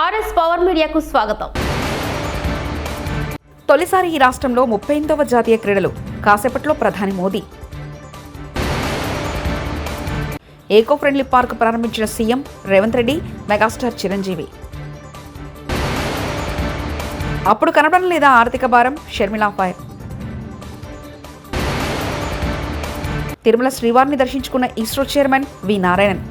RS power మీడియాకు స్వాగతం. తొలిసారి ఈ రాష్ట్రంలో ముప్పై ఎనిమిదవ జాతీయ క్రీడలు. కాసేపట్లో ప్రధాని మోదీ. ఏకో ఫ్రెండ్లీ పార్క్ ప్రారంభించిన సీఎం రేవంత్ రెడ్డి మెగాస్టార్ చిరంజీవి. అప్పుడు కనపడం లేదా ఆర్థిక భారం షర్మిలా ఫైర్. తిరుమల శ్రీవారిని దర్శించుకున్న ఇస్రో చైర్మన్ వి నారాయణన్.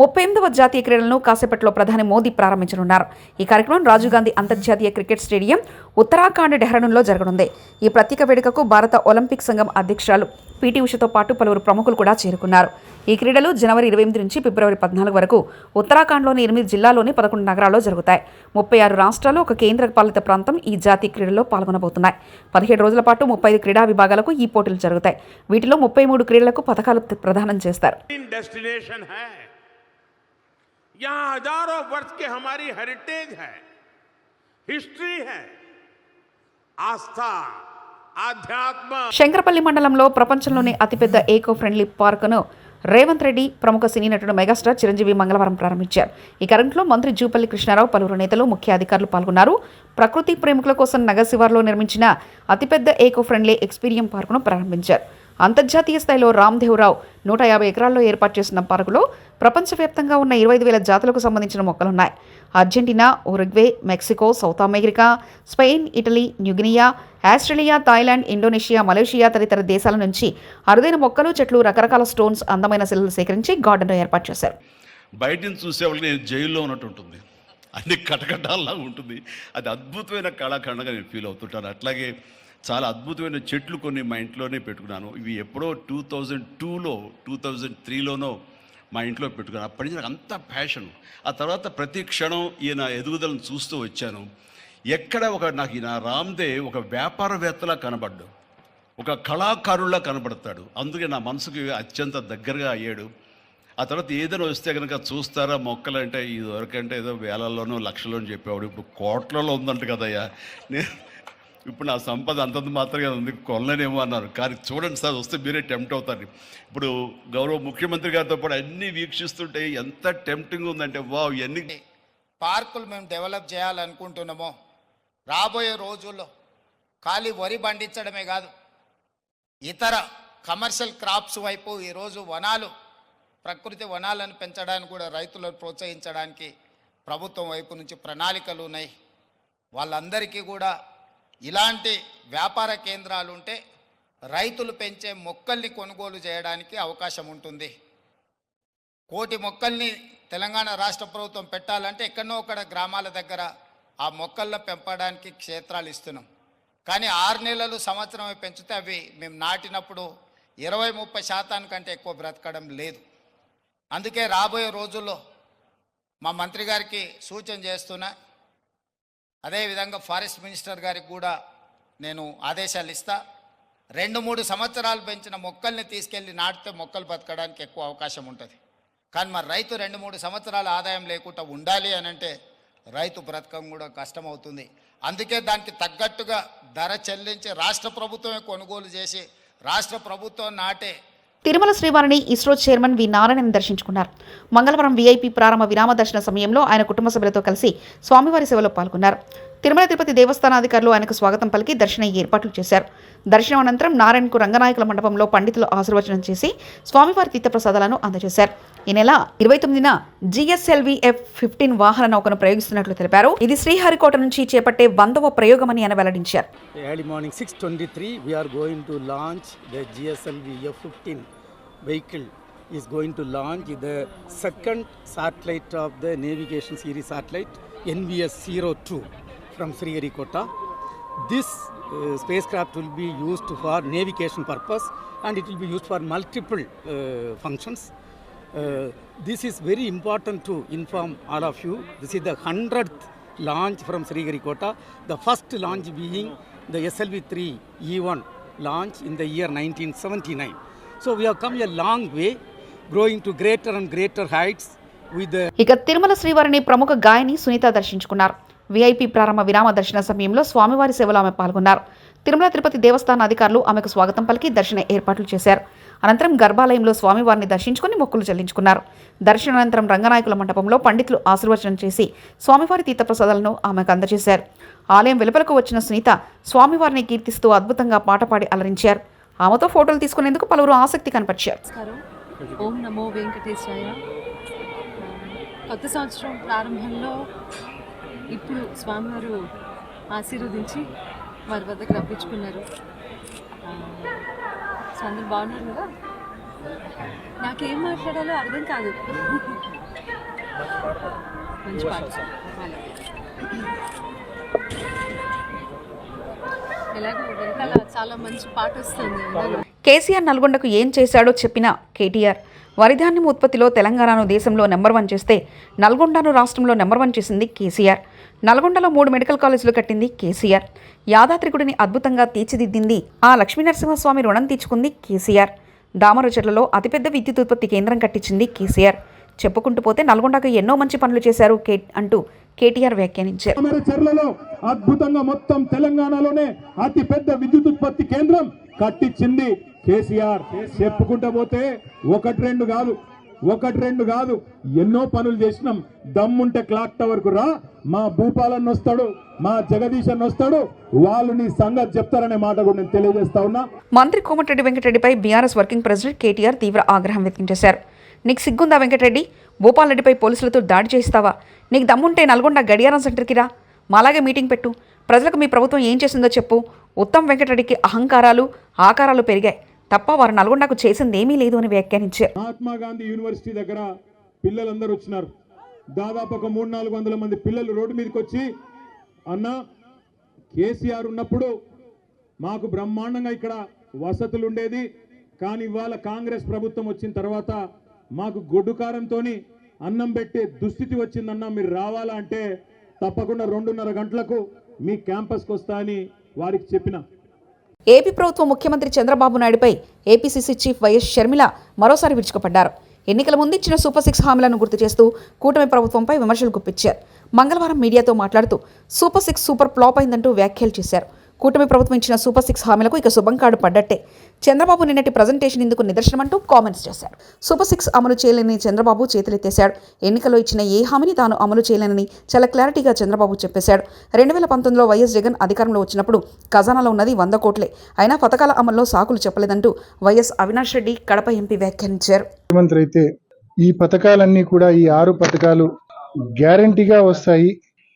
ముప్పై ఎనిమిదవ జాతీయ క్రీడలను కాసేపట్లో ప్రధాని మోదీ ప్రారంభించనున్నారు. ఈ కార్యక్రమం రాజీవ్ గాంధీ అంతర్జాతీయ క్రికెట్ స్టేడియం ఉత్తరాఖండ్ డెహ్రాడూన్లో జరగనుంది. ఈ ప్రత్యేక వేడుకకు భారత ఒలింపిక్ సంఘం అధ్యక్షురాలు పీటీ ఉషతో పాటు పలువురు ప్రముఖులు కూడా చేరుకున్నారు. ఈ క్రీడలు జనవరి ఇరవై ఎనిమిది నుంచి ఫిబ్రవరి పద్నాలుగు వరకు ఉత్తరాఖండ్లోని ఎనిమిది జిల్లాలోని పదకొండు నగరాల్లో జరుగుతాయి. ముప్పై ఆరు రాష్ట్రాలు ఒక కేంద్ర పాలిత ప్రాంతం ఈ జాతీయ క్రీడల్లో పాల్గొనబోతున్నాయి. పదిహేడు రోజుల పాటు ముప్పై ఐదు క్రీడా విభాగాలకు ఈ పోటీలు జరుగుతాయి. వీటిలో ముప్పై మూడు క్రీడలకు పథకాలు ప్రదానం చేస్తారు. यहाँ हजारों वर्ष की हमारी हेरिटेज है हिस्ट्री है आस्था आध्यात्म శంకరపల్లి మండలంలో ప్రపంచంలోనే అతిపెద్ద ఏకో ఫ్రెండ్లీ పార్కును రేవంత్ రెడ్డి ప్రముఖ సినీ నటుడు మెగాస్టార్ చిరంజీవి మంగళవారం ప్రారంభించారు ఈ కార్యక్రమంలో మంత్రి జూపల్లి కృష్ణారావు పలువురు నేతలు ముఖ్య అధికారులు పాల్గొన్నారు ప్రకృతి ప్రేమికుల కోసం నగర్ శివార్లో నిర్మించిన అతిపెద్ద ఏకో ఫ్రెండ్లీ ఎక్స్పీరియం పార్కును ప్రారంభించారు అంతర్జాతీయ స్థాయిలో రామ్దేవ్రావు నూట యాభై ఎకరాల్లో ఏర్పాటు చేసిన పార్కులో ప్రపంచవ్యాప్తంగా ఉన్న ఇరవై ఐదు వేల జాతులకు సంబంధించిన మొక్కలున్నాయి. Argentina Uruguay Mexico South America Spain Italy New Guinea Australia Thailand Indonesia Malaysia తదితర దేశాల నుంచి అరుదైన మొక్కలు చెట్లు రకరకాల స్టోన్స్ అందమైన శిలలు సేకరించి గార్డెన్లో ఏర్పాటు చేశారు. బయటని నుంచి నేను జైల్లో ఉన్నట్టు ఉంటుంది. అన్ని కటకటాల్లా ఉంటుంది. అది అద్భుతమైన కళాఖండగా నేను ఫీల్ అవుతుంటాను. అట్లాగే చాలా అద్భుతమైన చెట్లు కొన్ని మా ఇంట్లోనే పెట్టుకున్నాను. ఇవి ఎప్పుడో టూ థౌజండ్ టూలో టూ థౌజండ్ త్రీలోనో మా ఇంట్లో పెట్టుకున్నాను అప్పటి నుంచి నాకు అంత ప్యాషన్ ఆ తర్వాత ప్రతి క్షణం ఈయన ఎదుగుదలను చూస్తూ వచ్చాను. ఎక్కడ ఒక నాకు ఈయన రామ్దే ఒక వ్యాపారవేత్తలా కనబడ్డు ఒక కళాకారుల్లా కనబడతాడు. అందుకే నా మనసుకి అత్యంత దగ్గరగా అయ్యాడు. ఆ తర్వాత ఏదైనా వస్తే కనుక చూస్తారా మొక్కలు అంటే ఏదో వేలల్లోనూ లక్షలోనూ చెప్పేవాడు. ఇప్పుడు కోట్లలో ఉందంట కదయ్యా. నేను ఇప్పుడు నా సంపద అంతంత మాత్రమే ఉంది కొనలేనేమో అన్నారు. కానీ చూడండి సార్ వస్తే మీరే టెంప్ట్ అవుతారు. ఇప్పుడు గౌరవ ముఖ్యమంత్రి గారితో పాటు అన్నీ వీక్షిస్తుంటే ఎంత టెంప్టింగ్ ఉందంటే వావ్ ఎన్ని పార్కులు మేము డెవలప్ చేయాలనుకుంటున్నామో రాబోయే రోజుల్లో ఖాళీ వరి పండించడమే కాదు ఇతర కమర్షియల్ క్రాప్స్ వైపు ఈరోజు వనాలు ప్రకృతి వనాలను పెంచడానికి కూడా రైతులను ప్రోత్సహించడానికి ప్రభుత్వం వైపు నుంచి ప్రణాళికలు ఉన్నాయి. వాళ్ళందరికీ కూడా ఇలాంటి వ్యాపార కేంద్రాలు ఉంటే రైతులు పెంచే మొక్కల్ని కొనుగోలు చేయడానికి అవకాశం ఉంటుంది. కోటి మొక్కల్ని తెలంగాణ రాష్ట్ర ప్రభుత్వం పెట్టాలంటే ఎక్కడో ఒకడ గ్రామాల దగ్గర ఆ మొక్కలను పెంపడానికి క్షేత్రాలు ఇస్తున్నాం. కానీ ఆరు నెలలు సంవత్సరం పెంచితే అవి మేము నాటినప్పుడు ఇరవై ముప్పై శాతానికంటే ఎక్కువ బ్రతకడం లేదు. అందుకే రాబోయే రోజుల్లో మా మంత్రి గారికి సూచన చేస్తున్నా అదేవిధంగా ఫారెస్ట్ మినిస్టర్ గారికి కూడా నేను ఆదేశాలు ఇస్తా. రెండు మూడు సంవత్సరాలు పెంచిన మొక్కల్ని తీసుకెళ్ళి నాటితే మొక్కలు బతకడానికి ఎక్కువ అవకాశం ఉంటుంది. కానీ మరి రైతు రెండు మూడు సంవత్సరాల ఆదాయం లేకుండా ఉండాలి అని అంటే రైతు బ్రతకం కూడా కష్టమవుతుంది. అందుకే దానికి తగ్గట్టుగా ధర చెల్లించి రాష్ట్ర ప్రభుత్వమే కొనుగోలు చేసి రాష్ట్ర ప్రభుత్వం నాటే తిరుమల శ్రీవారిని ఇస్రో చైర్మన్ వి నారాయణన్ దర్శించుకున్నారు. మంగళవారం వీఐపీ ప్రారంభ విరామ దర్శన సమయంలో ఆయన కుటుంబ సభ్యులతో కలిసి స్వామివారి సేవలో పాల్గొన్నారు. తిరుమల తిరుపతి దేవస్థానాధికారులు ఆయనకు స్వాగతం పలికి దర్శన ఏర్పాట్లు చేశారు. దర్శనం అనంతరం నారాయణకు రంగనాయకుల మండపంలో పండితులు ఆశీర్వచనం చేసి స్వామివారి తీర్థప్రసాదాలను అందజేశారు. ఈ నెల ఇరవై తొమ్మిదిన జిఎస్ఎల్విఎఫ్ ఫిఫ్టీన్ వాహన నౌకను ప్రయోగిస్తున్నట్లు తెలిపారు. ఇది శ్రీహరికోట నుంచి చేపట్టే వందవ ప్రయోగమని ఆయన వెల్లడించారు. Early morning 6.23 we are going to launch the GSLV F-15 vehicle is going to launch the second satellite of the navigation series satellite NVS-02 from Sriharikota. This uh, spacecraft will be used for navigation purpose and it will be used for multiple uh, functions. Uh, this is very important to inform all of you. This is the 100th launch from Sriharikota, the first launch being the SLV-3 E1 launch in the year 1979. So we have a long way growing to greater and greater heights with ఇక తిరుమల శ్రీవారిని ప్రముఖ గాయని సునీత దర్శించుకున్నారు. VIP ప్రారంభ విరామ దర్శన సమయంలో స్వామివారి సేవలో ఆమె పాల్గొన్నారు. తిరుమల తిరుపతి దేవస్థాన అధికారులు ఆమెకు స్వాగతం పలికి దర్శన ఏర్పాట్లు చేశారు. అనంతరం గర్భాలయంలో స్వామివారిని దర్శించుకుని మొక్కులు చెల్లించుకున్నారు. దర్శనానంతరం రంగనాయకుల మండపంలో పండితులు ఆశీర్వచనం చేసి స్వామివారి తీర్థప్రసాదాలను ఆమెకు అందజేశారు. ఆలయం వెలుపలకు వచ్చిన సునీత స్వామివారిని కీర్తిస్తూ అద్భుతంగా పాట పాడి అలరించారు. ఆమెతో ఫోటోలు తీసుకునేందుకు పలువురు ఆసక్తి కనపరిచారు. ఓం నమో వెంకటేశాయ. కొత్త సంవత్సరం ప్రారంభంలో ఇప్పుడు స్వామివారు ఆశీర్వదించి వారి వద్దకు రప్పించుకున్నారు. ఆ, అందరు బాగున్నారు కదా? నాకేం మాట్లాడాలో అర్థం కాదు. మంచి పాట. ఎలాగో వెనకాల చాలా మంచి పాట వస్తుంది. కేసీఆర్ నల్గొండకు ఏం చేశాడో చెప్పిన కేటీఆర్. వరిధాన్యం ఉత్పత్తిలో తెలంగాణను దేశంలో నెంబర్ వన్ చేస్తే నల్గొండను రాష్ట్రంలో నెంబర్ వన్ చేసింది కేసీఆర్. నల్గొండలో మూడు మెడికల్ కాలేజీలు కట్టింది కేసీఆర్. యాదాద్రిగుడిని అద్భుతంగా తీర్చిదిద్దింది ఆ లక్ష్మీనరసింహస్వామి రుణం తీర్చుకుంది కేసీఆర్. దామరచెట్లలో అతిపెద్ద విద్యుత్ ఉత్పత్తి కేంద్రం కట్టించింది కేసీఆర్. చెప్పుకుంటూ పోతే నల్గొండకు ఎన్నో మంచి పనులు చేశారు కే అంటూ కేటీఆర్ వ్యాఖ్యానించారు. చెర్లలో అద్భుతంగా మొత్తం తెలంగాణలోనే అతి పెద్ద విద్యుత్ ఉత్పత్తి కేంద్రం కట్టించింది కేసీఆర్. చెప్పుకుంటా పోతే ఒకటి రెండు కాదు ఒకటి రెండు కాదు ఎన్నో పనులు చేసినాం. దమ్ముంటే క్లాక్ టవర్కు రా మా భూపాలన్న వస్తాడు మా జగదీశ్ అన్న వస్తాడు వాళ్ళు నీ సంగతి చెప్తారనే మాట కూడా నేను తెలియజేస్తా ఉన్నా. మంత్రి కోమటిరెడ్డి వెంకటరెడ్డిపై బీఆర్ఎస్ వర్కింగ్ ప్రెసిడెంట్ కేటీఆర్ తీవ్ర ఆగ్రహం వ్యక్తం చేశారు. నీకు సిగ్గుందా వెంకటరెడ్డి? భూపాలరెడ్డిపై పోలీసులతో దాడి చేస్తావా నీకు దమ్ముంటే నల్గొండ గడియారం సెంటర్కి రా మాలాగే మీటింగ్ పెట్టు. ప్రజలకు మీ ప్రభుత్వం ఏం చేసిందో చెప్పు. ఉత్తమ్ వెంకటరెడ్డికి అహంకారాలు ఆకారాలు పెరిగాయి. తప్ప వారు నల్గొండకు చేసింది ఏమీ లేదు అని వ్యాఖ్యానించారు. మహాత్మా గాంధీ యూనివర్సిటీ దగ్గర పిల్లలందరూ వచ్చినారు. దాదాపు ఒక మూడు నాలుగు వందల మంది పిల్లలు రోడ్డు మీదకి వచ్చి అన్న కేసీఆర్ ఉన్నప్పుడు మాకు బ్రహ్మాండంగా ఇక్కడ వసతులు ఉండేది కానీ ఇవాళ కాంగ్రెస్ ప్రభుత్వం వచ్చిన తర్వాత మాకు గొడ్డుకారంతో అన్నం పెట్టే దుస్థితి వచ్చిందన్నా మీరు రావాలా అంటే తప్పకుండా రెండున్నర గంటలకు మీ క్యాంపస్కి వస్తా అని వారికి చెప్పిన. ఏపీ ప్రభుత్వం ముఖ్యమంత్రి చంద్రబాబు నాయుడుపై ఏపీసీసీ చీఫ్ వైఎస్ షర్మిల మరోసారి విరుచుకుపడ్డారు. ఎన్నికల ముందు ఇచ్చిన సూపర్ సిక్స్ హామీలను గుర్తు చేస్తూ కూటమి ప్రభుత్వంపై విమర్శలు గుప్పించారు. మంగళవారం మీడియాతో మాట్లాడుతూ సూపర్ సిక్స్ సూపర్ ఫ్లాప్ అయిందంటూ వ్యాఖ్యలు చేశారు. కూటమి ప్రభుత్వం ఇచ్చిన సూపర్ సిక్స్ హామీలకు ఇక శుభం కార్డు పడ్డట్టే. చంద్రబాబు నిన్నటి ప్రజెంటేషన్ ఇందుకు నిదర్శనమంటూ కామెంట్స్ చేశారు సూపర్ సిక్స్ అమలు చేయలేని చంద్రబాబు చేతులెత్తేశాడు. ఎన్నికల్లో ఇచ్చిన ఏ హామీని తాను అమలు చేయలేనని చాలా క్లారిటీగా చంద్రబాబు చెప్పేశాడు. రెండు వేల పంతొమ్మిదిలో వైఎస్ జగన్ అధికారంలో వచ్చినప్పుడు ఖజానాలో ఉన్నది వంద కోట్లే. అయినా పథకాల అమల్లో సాకులు చెప్పలేదంటూ వైఎస్ అవినాష్ రెడ్డి కడప ఎంపీ వ్యాఖ్యానించారు. ముఖ్యమంత్రి అయితే ఈ పథకాలన్నీ కూడా ఈ ఆరు పథకాలు గ్యారంటీగా వస్తాయి.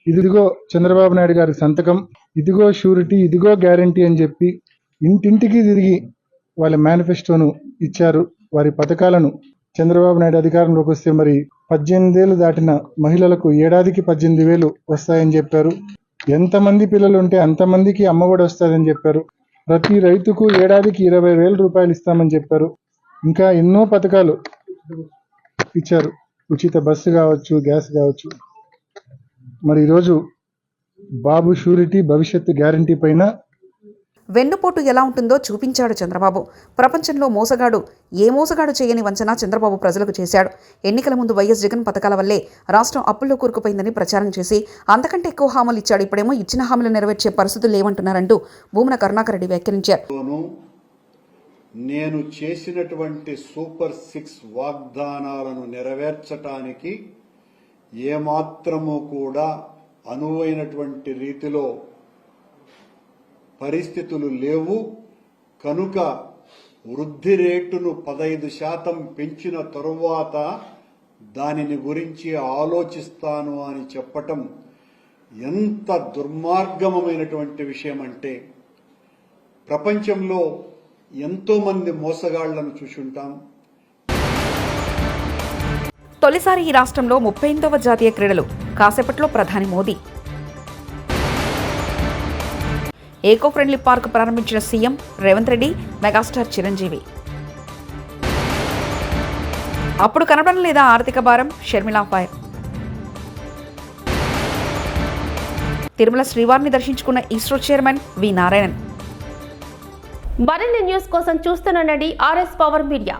ఇదిగో చంద్రబాబు నాయుడు గారి సంతకం. ఇదిగో షూరిటీ ఇదిగో గ్యారంటీ అని చెప్పి ఇంటింటికి తిరిగి వాళ్ళ మేనిఫెస్టోను ఇచ్చారు. వారి పథకాలను చంద్రబాబు నాయుడు అధికారంలోకి వస్తే మరి పద్దెనిమిదేళ్ళు దాటిన మహిళలకు ఏడాదికి పద్దెనిమిది వేలు వస్తాయని చెప్పారు. ఎంతమంది పిల్లలు ఉంటే అంతమందికి అమ్మఒడి వస్తుందని చెప్పారు. ప్రతి రైతుకు ఏడాదికి ఇరవై వేల రూపాయలు ఇస్తామని చెప్పారు. ఇంకా ఎన్నో పథకాలు ఇచ్చారు. ఉచిత బస్సు కావచ్చు గ్యాస్ కావచ్చు. మరి ఈరోజు బాబు షూరిటీ భవిష్యత్తు గ్యారంటీ పైన వెన్నుపోటు ఎలా ఉంటుందో చూపించాడు చంద్రబాబు. ప్రపంచంలో మోసగాడు ఏ మోసగాడు చేయని వంచన చంద్రబాబు ప్రజలకు చేశాడు. ఎన్నికల ముందు వైఎస్ జగన్ పథకాల వల్లే రాష్ట్రం అప్పుల్లో కూరుకుపోయిందని ప్రచారం చేసి అంతకంటే ఎక్కువ హామీలు ఇచ్చాడు. ఇప్పుడేమో ఇచ్చిన హామీలు నెరవేర్చే పరిస్థితులు లేవంటున్నారంటూ భూమన కరుణాకర్ రెడ్డి వ్యాఖ్యానించారు. నేను చేసినటువంటి సూపర్ సిక్స్ వాగ్దానాలను నెరవేర్చటానికి ఏమాత్రము కూడా అనువైనటువంటి రీతిలో పరిస్థితులు లేవు. కనుక వృద్ధి రేటును పదైదు శాతం పెంచిన తరువాత దానిని గురించి ఆలోచిస్తాను అని చెప్పటం ఎంత దుర్మార్గమైనటువంటి విషయం అంటే ప్రపంచంలో ఎంతోమంది మోసగాళ్ళను చూసుంటాం తొలిసారి ఈ రాష్ట్రంలో ముప్పై ఎనిమిదవ జాతీయ క్రీడలు. కాసేపట్లో ప్రధాని మోదీ. ఏకో ఫ్రెండ్లీ పార్క్ ప్రారంభించిన సీఎం రేవంత్ రెడ్డి మెగాస్టార్ చిరంజీవి. అప్పుడు కనబడడం లేదా ఆర్థిక భారం? షర్మిలా ఫైర్. తిరుమల శ్రీవారిని దర్శించుకున్న ఇస్రో చైర్మన్ వి నారాయణన్. మరిన్ని న్యూస్ కోసం చూస్తున్న ఆర్ఎస్ పవర్ మీడియా.